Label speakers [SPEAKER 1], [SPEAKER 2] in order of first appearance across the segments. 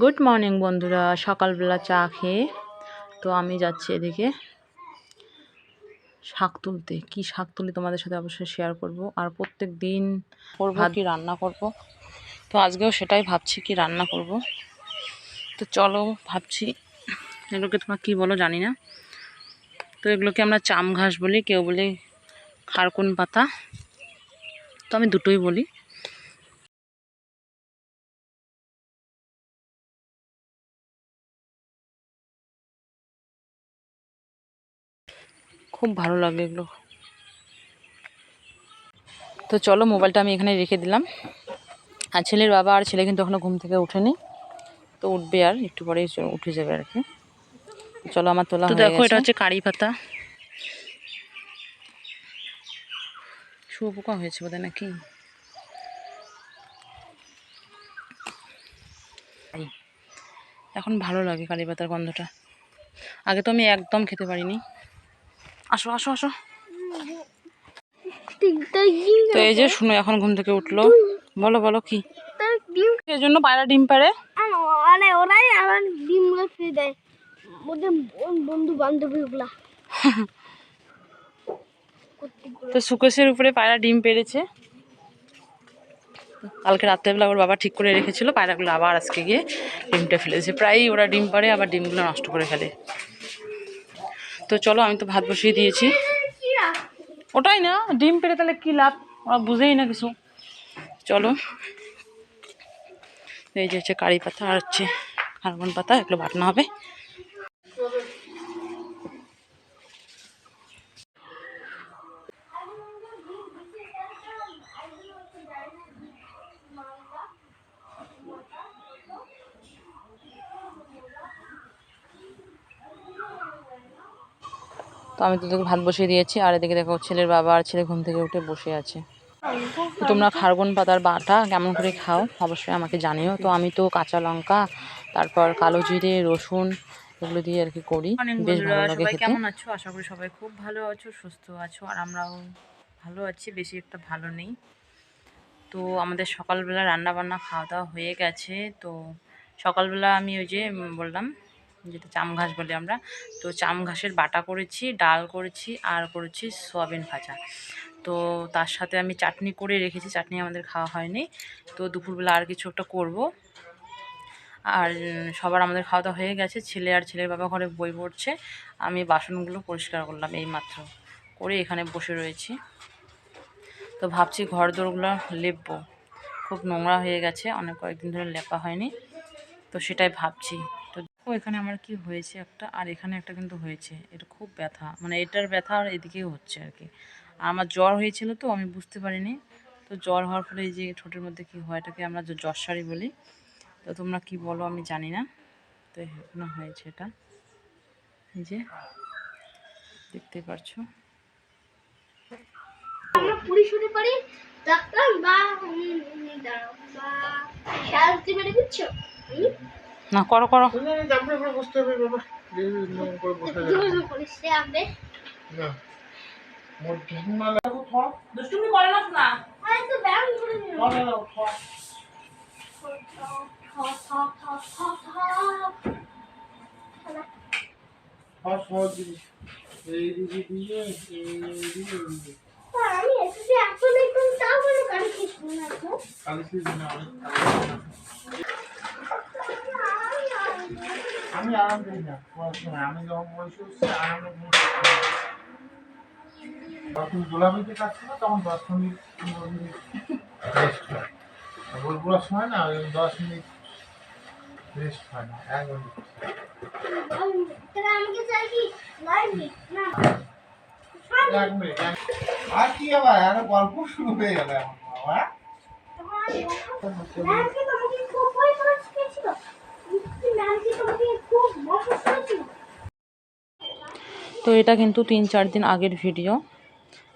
[SPEAKER 1] Good morning বন্ধুরা। সকালবেলা চা খেয়ে তো আমি যাচ্ছি এদিকে শাক তুলতে। কি শাক তুলি তোমাদের সাথে অবশ্যই শেয়ার করব। আর প্রত্যেক দিন করব কি রান্না করব? তো আজকেও সেটাই ভাবছি কি রান্না করব। তো চলো ভাবছি এগুলোকে তোমরা কী বলো জানি না। তো এগুলোকে আমরা চাম ঘাস বলি কেউ বলে খারকুন পাতা। তো আমি দুটোই বলি। খুব ভালো লাগে এগুলো। তো চলো মোবাইলটা আমি এখানে রেখে দিলাম। আর ছেলের বাবা আর ছেলে কিন্তু এখনও ঘুম থেকে ওঠেনি। তো উঠবে আর একটু পরেই উঠে যাবে আর কি। চলো আমার তোলা
[SPEAKER 2] দেখো এটা হচ্ছে কারি পাতা।
[SPEAKER 1] শুয়োপোকা হয়েছে বোধহয় নাকি? এখন ভালো লাগে কারি পাতার গন্ধটা। আগে তো আমি একদম খেতে পারিনি। আসো আসো আসো। তো এই যে শুনো এখন ঘুম থেকে উঠল। বলো বলো কি? এই জন্য পায়রা ডিম পারে
[SPEAKER 3] ওরাই আবার ডিমগুলো ফিরে দেয়। ওদের বন্ধু বান্ধবীগুলা
[SPEAKER 1] তো সুকেশের উপরে পায়রা ডিম পেড়েছে। কালকে রাত্রেবেলা ওর বাবা ঠিক করে রেখেছিল পায়রাগুলো আবার আজকে গিয়ে ডিমটা ফেলেছে। প্রায়ই ওরা ডিম পারে আবার ডিমগুলো নষ্ট করে ফেলে। তো চলো, আমি তো ভাত বসিয়ে দিয়েছি। ওটাই না? ডিম পেড়ে তাহলে কী লাভ? ওরা বুঝেই না কিছু। চলো। এই যে হচ্ছে কারি পাতা আর হচ্ছে হারমোন পাতা, এগুলো বাটনা হবে। আমি তো তোকে ভাত বসিয়ে দিয়েছি আর এদিকে দেখো ছেলের বাবা আর ছেলে ঘুম থেকে উঠে বসে আছে। তো তোমরা খারগন পাতার বাটা কেমন করে খাও অবশ্যই আমাকে জানিও। তো আমি তো কাঁচা লঙ্কা তারপর কালো জিরে রসুন এগুলো দিয়ে আর কি করি। বেশ ভালো লাগে খেতে।
[SPEAKER 2] কেমন আছো? আশা করি সবাই খুব ভালো আছো সুস্থ আছো আর আমরাও ভালো আছি বেশি একটা ভালো নেই। তো আমাদের সকালবেলা রান্না বান্না খাওয়া দাওয়া হয়ে গেছে। তো সকালবেলা আমি ওই যে বললাম যেটা চাম ঘাস বলি আমরা। তো চাম ঘাসের বাটা করেছি, ডাল করেছি, আর করেছি সয়াবিন ভাজা। তো তার সাথে আমি চাটনি করে রেখেছি, চাটনি আমাদের খাওয়া হয়নি। তো দুপুরবেলা আর কিছু একটা করব। আর সবার আমাদের খাওয়া দাওয়া হয়ে গেছে, ছেলে আর ছেলের বাবা ঘরে বই পড়ছে। আমি বাসনগুলো পরিষ্কার করলাম এই মাত্র করে এখানে বসে রয়েছি। তো ভাবছি ঘর দোরগুলো লেপবো। খুব নোংরা হয়ে গেছে, অনেক কয়েকদিন ধরে লেপা হয়নি। তো সেটাই ভাবছি। দেখো এখানে আমার কি হয়েছে একটা আর এখানে একটা কিন্তু হয়েছে। এটা খুব ব্যথা মানে এটার ব্যথা আর এদিকেও হচ্ছে আর কি। আর আমার জ্বর হয়েছিল তো আমি বুঝতে পারিনি। তো জ্বর হওয়ার ফলে এই যে ঠোঁটের মধ্যে কি হয় এটাকে আমরা জ্বরসারি বলি তো তোমরা কি বলো আমি জানি না। তো এখানে হয়েছে এটা। এই যে দেখতে পারছ?
[SPEAKER 3] ডাক্তার বা দাঁড়াও, বা দিচ্ছ
[SPEAKER 1] না করো করো।
[SPEAKER 3] দুষ্টুমি করিস সে আবে
[SPEAKER 1] দুষ্টুমি করে না না
[SPEAKER 3] আরে তো ব্যায়াম করে নিল আমি এসে এত দেখুন তাও বলে কানে কিছু না তো
[SPEAKER 4] আমি আরাম করি না। পড়াশোনায় আমি যখন বয়স হচ্ছে আরামে তখন গোলামিতে কাজ ছিল তখন দশ মিনিট পনেরো মিনিট রেস্ট হয়। পড়ার সময় না ওই দশ মিনিট রেস্ট হয় না এক মিনিট এক মিনিট। আর কি আবার? একটা গল্প শুরু হয়ে গেল এখন বাবা
[SPEAKER 3] ম্যাম কি তোমাকে খুব ভয় করা শিখেছিল ম্যাম কি তোমাকে খুব অসুস্থ ছিল
[SPEAKER 1] তো এটা কিন্তু তিন চার দিন আগের ভিডিও।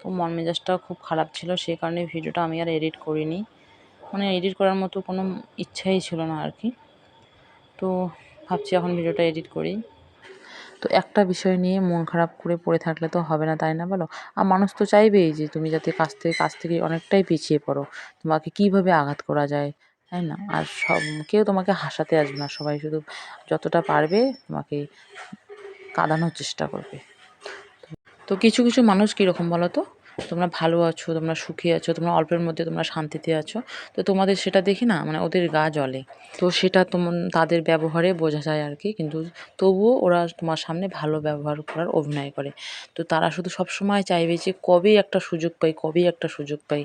[SPEAKER 1] তো মন মেজাজটা খুব খারাপ ছিল, সেই কারণে ভিডিওটা আমি আর এডিট করিনি। মানে এডিট করার মতো কোনো ইচ্ছাই ছিল না আর কি। তো ভাবছি এখন ভিডিওটা এডিট করি। তো একটা বিষয় নিয়ে মন খারাপ করে পড়ে থাকলে তো হবে না, তাই না বলো? আর মানুষ তো চাইবেই যে তুমি যাতে কাছ থেকে কাছ থেকে অনেকটাই পিছিয়ে পড়ো। তোমাকে কীভাবে আঘাত করা যায়, তাই না? আর সব, কেউ তোমাকে হাসাতে আসবে না। সবাই শুধু যতটা পারবে তোমাকে কাঁদানোর চেষ্টা করবে। তো কিছু কিছু মানুষ কীরকম বলো তো? তোমরা ভালো আছো, তোমরা সুখী আছো, তোমরা অল্পের মধ্যে তোমরা শান্তিতে আছো। তো তোমাদের সেটা দেখি না? মানে ওদের গা জ্বলে। তো সেটা তোমার তাদের ব্যবহারে বোঝা যায় আর কি। কিন্তু তবুও ওরা তোমার সামনে ভালো ব্যবহার করার অভিনয় করে। তো তারা শুধু সবসময় চাইবে যে কবে একটা সুযোগ পাই, কবে একটা সুযোগ পাই।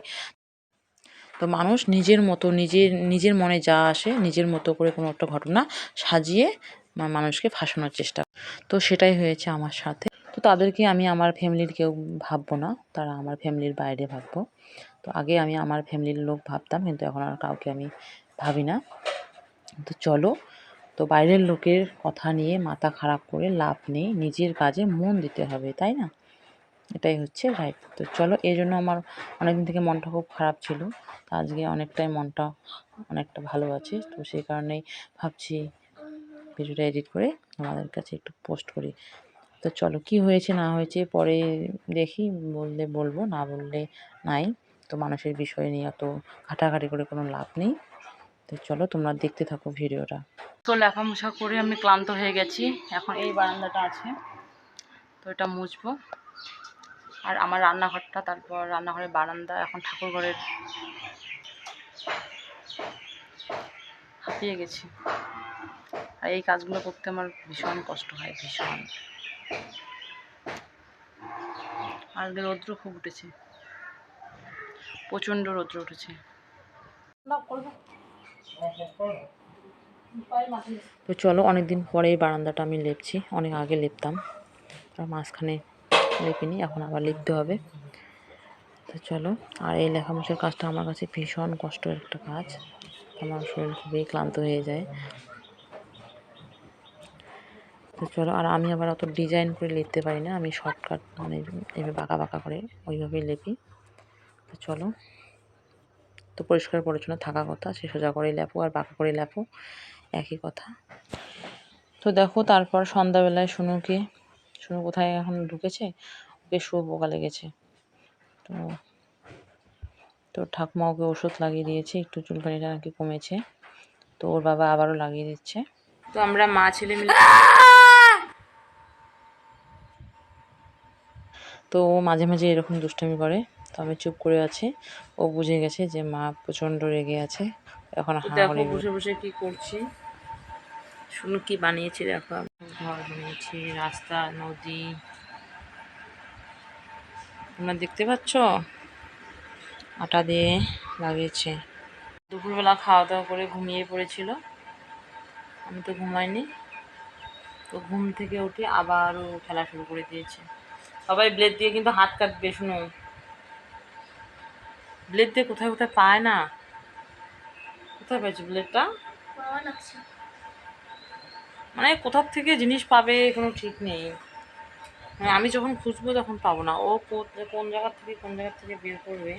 [SPEAKER 1] তো মানুষ নিজের মতো, নিজের নিজের মনে যা আসে, নিজের মতো করে কোনো একটা ঘটনা সাজিয়ে মানুষকে ফাঁসানোর চেষ্টা। তো সেটাই হয়েছে আমার সাথে। তো তাদেরকে আমি আমার ফ্যামিলির কেউ ভাববো না। তারা আমার ফ্যামিলির বাইরে ভাববো। তো আগে আমি আমার ফ্যামিলির লোক ভাবতাম, কিন্তু এখন আর কাউকে আমি ভাবি না। তো চলো, তো বাইরের লোকের কথা নিয়ে মাথা খারাপ করে লাভ নেই। নিজের কাজে মন দিতে হবে, তাই না? এটাই হচ্ছে লাইফ তো চলো, এই জন্য আমার অনেকদিন থেকে মনটা খুব খারাপ ছিল। তো আজকে অনেকটাই মনটা অনেকটা ভালো আছে। তো সেই কারণেই ভাবছি ভিডিওটা এডিট করে আমাদের কাছে একটু পোস্ট করি। তো চলো, কি হয়েছে না হয়েছে পরে দেখি, বললে বলব, না বললে নাই। তো মানুষের বিষয় নিয়ে অত ঘাটাঘাটি করে কোনো লাভ নেই। তো চলো, তোমরা দেখতে থাকো ভিডিওটা।
[SPEAKER 2] তো লেখা লেখামোছা করে আমি ক্লান্ত হয়ে গেছি। এখন এই বারান্দাটা আছে, তো এটা মুছবো। আর আমার রান্নাঘরটা, তারপর রান্নাঘরের বারান্দা, এখন ঠাকুর ঘরের হাঁপিয়ে গেছি। আর এই কাজগুলো করতে আমার ভীষণ কষ্ট হয়, ভীষণ। আর রৌদ্র খুব উঠেছে। প্রচণ্ড রৌদ্র উঠেছে।
[SPEAKER 1] তো চলো অনেক দিন পরে এই বারান্দাটা আমি লেপছি। অনেক আগে লেপতাম। মাঝখানে লেপিনি, এখন আবার লিখতে হবে। তো চলো, আর এই লেখা লেখামোছার কাজটা আমার কাছে ভীষণ কষ্টের একটা কাজ। আমার শরীর খুবই ক্লান্ত হয়ে যায়। তো চলো আর আমি আবার অত ডিজাইন করে লিখতে পারি না। আমি শর্টকাট মানে এভাবে বাঁকা বাঁকা করে ওইভাবেই লেপি তো চলো তো পরিষ্কার পরিচ্ছন্ন থাকা কথা সে সোজা করে লেপো আর বাঁকা করে লেপো একই কথা। তো দেখো তারপর সন্ধ্যাবেলায় শুনুকে শুনু কোথায় এখন ঢুকেছে? ওকে শুয়ে পোকা লেগেছে তো তো ঠাকুমা ওকে ওষুধ লাগিয়ে দিয়েছে একটু চুলকানিটা নাকি কমেছে। তো ওর বাবা আবারও লাগিয়ে দিচ্ছে।
[SPEAKER 2] তো আমরা মা ছেলে মিলে
[SPEAKER 1] তো ও মাঝে মাঝে এরকম দুষ্টামি করে। তো আমি চুপ করে আছি। ও বুঝে গেছে যে মা প্রচণ্ড রেগে আছে। এখন
[SPEAKER 2] দেখো বসে বসে কি করছি। শুনু কি বানিয়েছি দেখো। ঘর বানিয়েছি রাস্তা নদী। তোমরা দেখতে পাচ্ছ?
[SPEAKER 1] আটা দিয়ে লাগিয়েছে।
[SPEAKER 2] দুপুরবেলা খাওয়া দাওয়া করে ঘুমিয়ে পড়েছিল। আমি তো ঘুমাইনি। তো ঘুম থেকে উঠে আবারও খেলা শুরু করে দিয়েছে। সবাই ব্লেড দিয়ে কিন্তু হাত কাটবে শুনো ব্লেড দিয়ে কোথায় কোথায় পায় না? কোথায় পেয়েছ ব্লেডটা মানে কোথার থেকে জিনিস পাবে কোনো ঠিক নেই। মানে আমি যখন খুঁজবো তখন পাবো না। ও কোন জায়গার থেকে কোন জায়গার থেকে বের করবে?